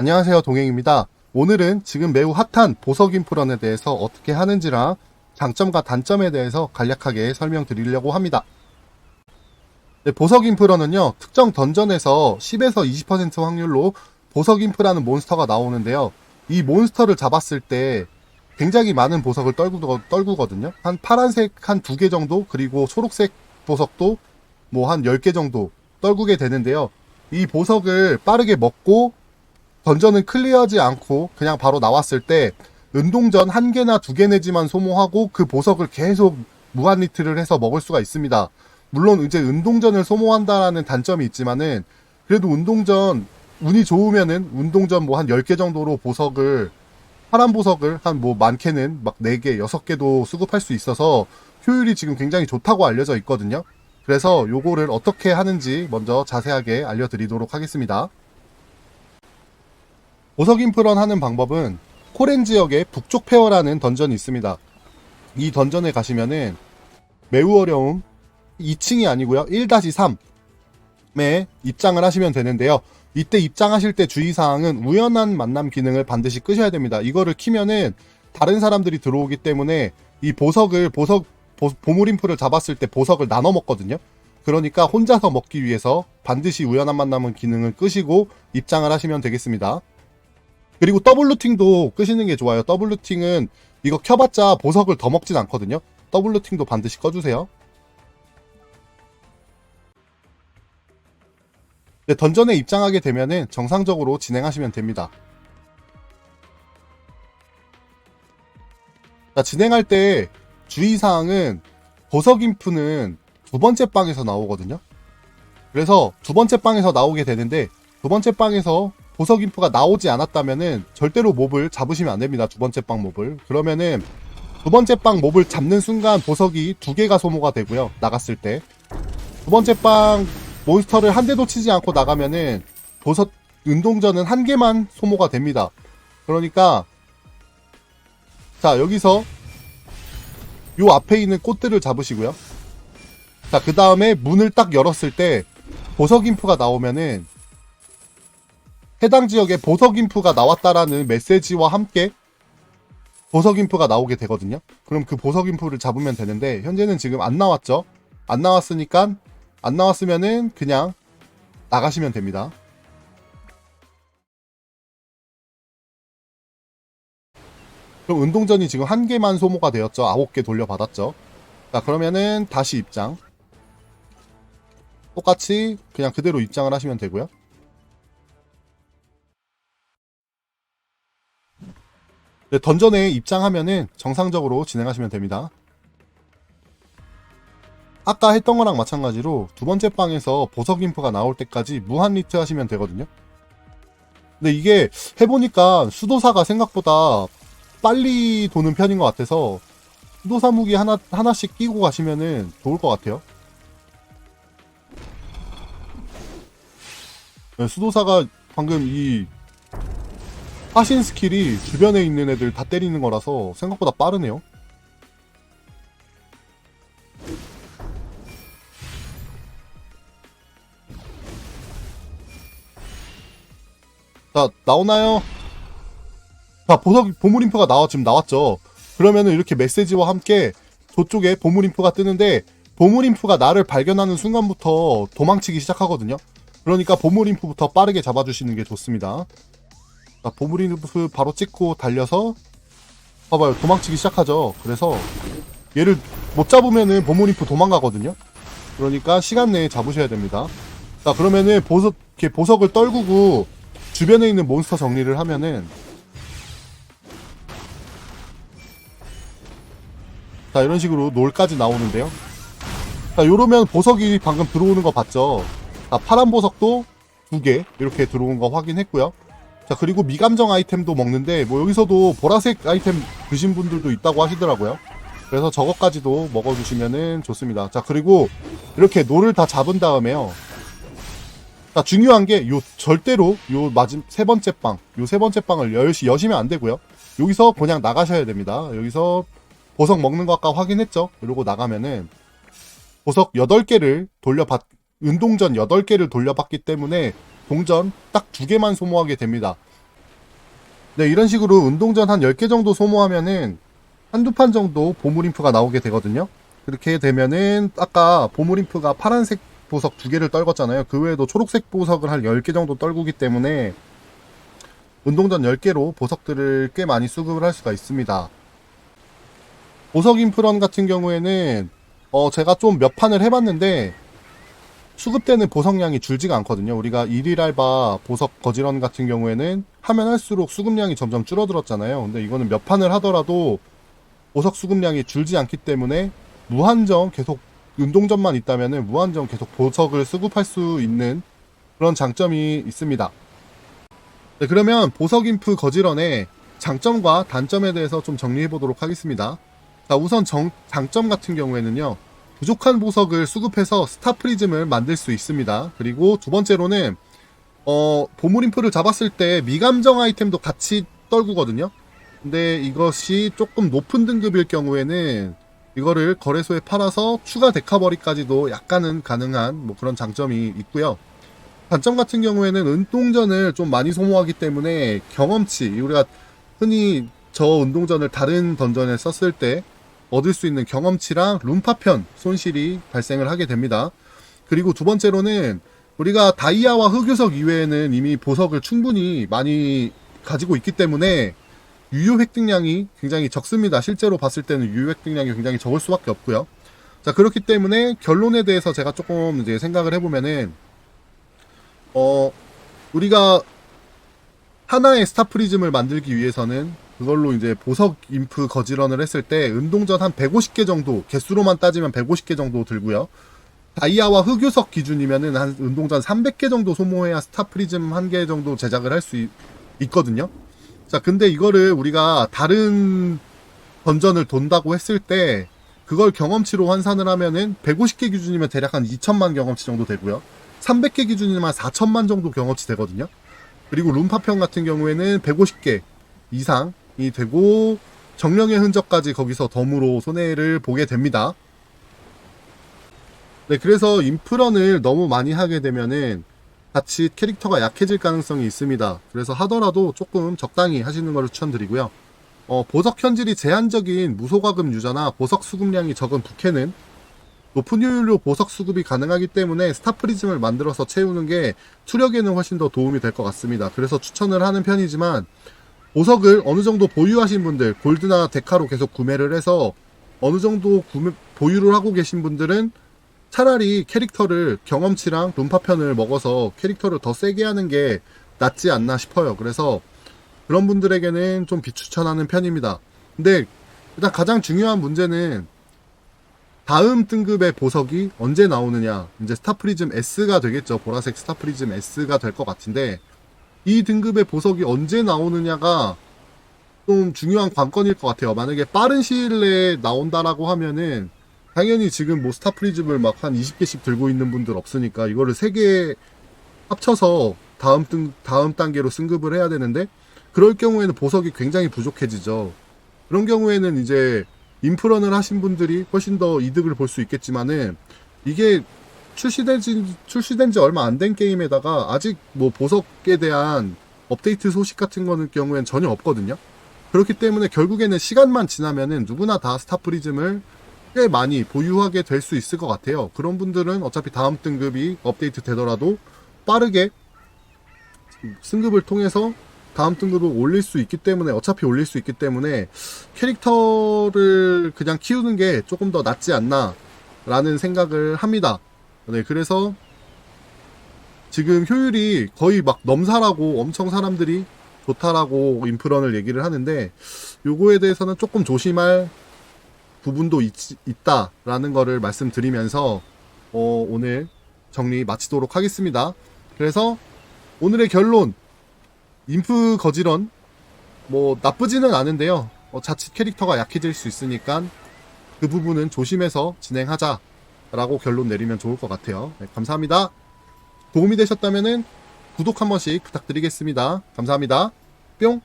안녕하세요 동행입니다. 오늘은 지금 매우 핫한 보석 인프런에 대해서 어떻게 하는지랑 장점과 단점에 대해서 간략하게 설명드리려고 합니다. 네, 보석 인프런은요 특정 던전에서 10에서 20% 확률로 보석 인프라는 몬스터가 나오는데요. 이 몬스터를 잡았을 때 굉장히 많은 보석을 떨구, 떨구거든요. 한 파란색 한 두 개 정도 그리고 초록색 보석도 뭐 한 10개 정도 떨구게 되는데요. 이 보석을 빠르게 먹고 던전은 클리어하지 않고 그냥 바로 나왔을 때 은동전 한 개나 두 개 내지만 소모하고 그 보석을 계속 무한 리트를 해서 먹을 수가 있습니다. 물론 이제 은동전을 소모한다라는 단점이 있지만은 그래도 운동전 운이 좋으면은 운동전 뭐 한 10개 정도로 보석을 파란 보석을 한 뭐 많게는 막 4개, 6개도 수급할 수 있어서 효율이 지금 굉장히 좋다고 알려져 있거든요. 그래서 요거를 어떻게 하는지 먼저 자세하게 알려드리도록 하겠습니다. 보석 인프런 하는 방법은 코렌 지역의 북쪽 페어라는 던전이 있습니다. 이 던전에 가시면은 매우 어려움 2층이 아니고요. 1-3에 입장을 하시면 되는데요. 이때 입장하실 때 주의사항은 우연한 만남 기능을 반드시 끄셔야 됩니다. 이거를 키면은 다른 사람들이 들어오기 때문에 이 보석을 보석 보, 보물 인프를 잡았을 때 보석을 나눠 먹거든요. 그러니까 혼자서 먹기 위해서 반드시 우연한 만남은 기능을 끄시고 입장을 하시면 되겠습니다. 그리고 더블 루팅도 끄시는 게 좋아요. 더블 루팅은 이거 켜봤자 보석을 더 먹진 않거든요. 더블 루팅도 반드시 꺼주세요. 네, 던전에 입장하게 되면은 정상적으로 진행하시면 됩니다. 자, 진행할 때 주의사항은 보석 인프는 두 번째 방에서 나오거든요. 그래서 두 번째 방에서 나오게 되는데 두 번째 방에서 보석 인프가 나오지 않았다면은 절대로 몹을 잡으시면 안 됩니다. 두 번째 빵 몹을. 그러면은 두 번째 빵 몹을 잡는 순간 보석이 두 개가 소모가 되고요. 나갔을 때. 두 번째 빵 몬스터를 한 대도 치지 않고 나가면은 보석 운동전은 한 개만 소모가 됩니다. 그러니까 자, 여기서 요 앞에 있는 꽃들을 잡으시고요. 자, 그 다음에 문을 딱 열었을 때 보석 인프가 나오면은 해당 지역에 보석 인프가 나왔다라는 메시지와 함께 보석 인프가 나오게 되거든요. 그럼 그 보석 인프를 잡으면 되는데 현재는 지금 안 나왔죠. 안 나왔으니까 안 나왔으면은 그냥 나가시면 됩니다. 그럼 운동전이 지금 한 개만 소모가 되었죠. 아홉 개 돌려받았죠. 자, 그러면은 다시 입장. 똑같이 그냥 그대로 입장을 하시면 되고요. 네, 던전에 입장하면은 정상적으로 진행하시면 됩니다. 아까 했던 거랑 마찬가지로 두 번째 방에서 보석 인프가 나올 때까지 무한 리트 하시면 되거든요. 근데 이게 해보니까 수도사가 생각보다 빨리 도는 편인 것 같아서 수도사 무기 하나, 하나씩 끼고 가시면은 좋을 것 같아요. 네, 수도사가 방금 이 하신 스킬이 주변에 있는 애들 다 때리는 거라서 생각보다 빠르네요. 자, 나오나요? 자, 보석, 보물 인프가 나와, 지금 나왔죠. 그러면은 이렇게 메시지와 함께 저쪽에 보물 인프가 뜨는데, 보물 인프가 나를 발견하는 순간부터 도망치기 시작하거든요. 그러니까 보물 인프부터 빠르게 잡아주시는 게 좋습니다. 자, 보물인프 바로 찍고 달려서, 봐봐요. 도망치기 시작하죠. 그래서, 얘를 못 잡으면은 보물인프 도망가거든요. 그러니까 시간 내에 잡으셔야 됩니다. 자, 그러면은 보석, 이렇게 보석을 떨구고, 주변에 있는 몬스터 정리를 하면은 자 이런 식으로 놀까지 나오는데요 자 요러면 보석이 방금 들어오는 거 봤죠 자 파란 보석도 두 개 이렇게 들어온 거 확인했고요 자 그리고 미감정 아이템도 먹는데 뭐 여기서도 보라색 아이템 드신 분들도 있다고 하시더라고요 그래서 저것까지도 먹어주시면은 좋습니다 자 그리고 이렇게 노를 다 잡은 다음에요 자, 중요한 게, 요, 절대로, 요, 마지, 세 번째 빵, 요 세 번째 빵을 여시, 여시면 안 되고요. 여기서 그냥 나가셔야 됩니다. 여기서 보석 먹는 거 아까 확인했죠? 이러고 나가면은, 보석 8개를 돌려받, 운동전 8개를 돌려받기 때문에, 동전 딱 두 개만 소모하게 됩니다. 네, 이런 식으로 운동전 한 10개 정도 소모하면은 한두 판 정도 보물 인프가 나오게 되거든요. 그렇게 되면은 아까 보물 인프가 파란색 보석 두 개를 떨궜잖아요. 그 외에도 초록색 보석을 한 10개 정도 떨구기 때문에 운동전 10개로 보석들을 꽤 많이 수급을 할 수가 있습니다. 보석 인프런 같은 경우에는 어 제가 좀 몇 판을 해봤는데 수급되는 보석량이 줄지가 않거든요. 우리가 일일 알바 보석 거지런 같은 경우에는 하면 할수록 수급량이 점점 줄어들었잖아요. 근데 이거는 몇 판을 하더라도 보석 수급량이 줄지 않기 때문에 무한정 계속 운동전만 있다면은 무한정 계속 보석을 수급할 수 있는 그런 장점이 있습니다. 네, 그러면 보석 인프 거지런의 장점과 단점에 대해서 좀 정리해 보도록 하겠습니다. 자, 우선 정- 장점 같은 경우에는요. 부족한 보석을 수급해서 스타 프리즘을 만들 수 있습니다. 그리고 두 번째로는 어, 보물 인프를 잡았을 때 미감정 아이템도 같이 떨구거든요. 근데 이것이 조금 높은 등급일 경우에는 이거를 거래소에 팔아서 추가 데카버리까지도 약간은 가능한 뭐 그런 장점이 있고요. 단점 같은 경우에는 운동전을 좀 많이 소모하기 때문에 경험치 우리가 흔히 저 운동전을 다른 던전에 썼을 때 얻을 수 있는 경험치랑 룸파편 손실이 발생을 하게 됩니다. 그리고 두 번째로는 우리가 다이아와 흑요석 이외에는 이미 보석을 충분히 많이 가지고 있기 때문에 유효 획득량이 굉장히 적습니다. 실제로 봤을 때는 유효 획득량이 굉장히 적을 수밖에 없고요. 자 그렇기 때문에 결론에 대해서 제가 조금 이제 생각을 해보면은 어 우리가 하나의 스타 프리즘을 만들기 위해서는 그걸로 이제 보석 인프 거지런을 했을 때 운동전 한 150개 정도 개수로만 따지면 150개 정도 들고요. 다이아와 흑요석 기준이면은 한 운동전 300개 정도 소모해야 스타 프리즘 한 개 정도 제작을 할 수 있거든요. 자, 근데 이거를 우리가 다른 던전을 돈다고 했을 때 그걸 경험치로 환산을 하면은 150개 기준이면 대략 한 2천만 경험치 정도 되고요. 300개 기준이면 한 4천만 정도 경험치 되거든요. 그리고 룸파평 같은 경우에는 150개 이상이 되고 정령의 흔적까지 거기서 덤으로 손해를 보게 됩니다. 네, 그래서 인프런을 너무 많이 하게 되면은 같이 캐릭터가 약해질 가능성이 있습니다. 그래서 하더라도 조금 적당히 하시는 것을 추천드리고요. 어, 보석 현질이 제한적인 무소과금 유저나 보석 수급량이 적은 부캐는 높은 효율로 보석 수급이 가능하기 때문에 스타프리즘을 만들어서 채우는 게 투력에는 훨씬 더 도움이 될 것 같습니다. 그래서 추천을 하는 편이지만 보석을 어느 정도 보유하신 분들 골드나 데카로 계속 구매를 해서 어느 정도 구매, 보유를 하고 계신 분들은 차라리 캐릭터를 경험치랑 룸파편을 먹어서 캐릭터를 더 세게 하는 게 낫지 않나 싶어요. 그래서 그런 분들에게는 좀 비추천하는 편입니다. 근데 일단 가장 중요한 문제는 다음 등급의 보석이 언제 나오느냐. 이제 스타프리즘 S가 되겠죠. 보라색 스타프리즘 S가 될 것 같은데 이 등급의 보석이 언제 나오느냐가 좀 중요한 관건일 것 같아요. 만약에 빠른 시일 내에 나온다라고 하면은 당연히 지금 뭐 스타 프리즘을 막 한 20개씩 들고 있는 분들 없으니까 이거를 3개 합쳐서 다음 등 다음 단계로 승급을 해야 되는데 그럴 경우에는 보석이 굉장히 부족해지죠. 그런 경우에는 이제 인프런을 하신 분들이 훨씬 더 이득을 볼 수 있겠지만은 이게 출시된 지, 출시된 지 얼마 안 된 게임에다가 아직 뭐 보석에 대한 업데이트 소식 같은 거는 경우엔 전혀 없거든요. 그렇기 때문에 결국에는 시간만 지나면은 누구나 다 스타프리즘을 꽤 많이 보유하게 될 수 있을 것 같아요. 그런 분들은 어차피 다음 등급이 업데이트 되더라도 빠르게 승급을 통해서 다음 등급을 올릴 수 있기 때문에 어차피 올릴 수 있기 때문에 캐릭터를 그냥 키우는 게 조금 더 낫지 않나 라는 생각을 합니다. 네, 그래서 지금 효율이 거의 막 넘사라고 엄청 사람들이 좋다라고 인프런을 얘기를 하는데 요거에 대해서는 조금 조심할 부분도 있, 있다라는 거를 말씀드리면서 어, 오늘 정리 마치도록 하겠습니다. 그래서 오늘의 결론 인프 거지런 뭐 나쁘지는 않은데요. 어, 자칫 캐릭터가 약해질 수 있으니까 그 부분은 조심해서 진행하자 라고 결론 내리면 좋을 것 같아요. 네, 감사합니다. 도움이 되셨다면은 구독 한 번씩 부탁드리겠습니다. 감사합니다. 뿅!